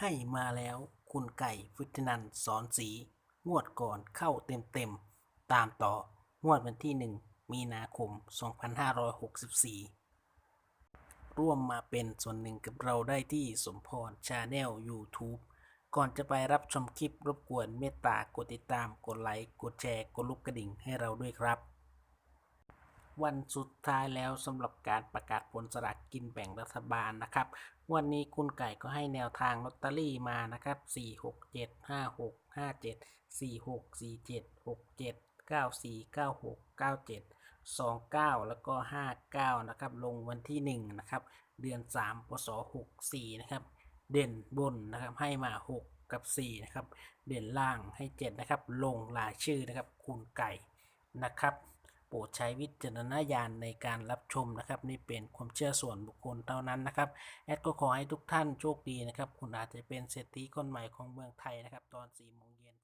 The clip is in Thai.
ให้มาแล้วคุณไก่ฟุตินันสอนสี งวดก่อนเข้าเต็มเต็มๆตามต่องวดวันที่หนึ่งมีนาคม 2564 ร่วมมาเป็นส่วนหนึ่งกับเราได้ที่สมพรชาแนล YouTube ก่อนจะไปรับชมคลิปรบกวนเมตตากดติดตาม กดไลค์ กดแชร์ กดลูกกระดิ่งให้เราด้วยครับ วันสุดท้ายแล้วสำหรับการประกาศผลสลากกินแบ่งรัฐบาลนะครับ วันนี้คุณไก่ก็ให้แนวทางลอตเตอรี่มานะครับ 4 6 7 5 6 5 7 4 6 4 7 6 7 9 4 9 6 9 7 2 9 แล้วก็ 59 นะครับ ลงวันที่ 1 นะครับ เดือน 3 พศ 64 นะครับ เด่นบนนะครับ ให้มา 6 กับ 4 นะครับ เด่นล่างให้ 7 นะครับ ลงรายชื่อนะครับคุณไก่นะครับ โปรดใช้วิจารณญาณในการรับชมนะครับ นี่เป็นความเชื่อส่วนบุคคลเท่านั้นนะครับ แอดก็ขอให้ทุกท่านโชคดีนะครับ คุณอาจจะเป็นเศรษฐีคนใหม่ของเมืองไทยนะครับ ตอน4โมงเย็น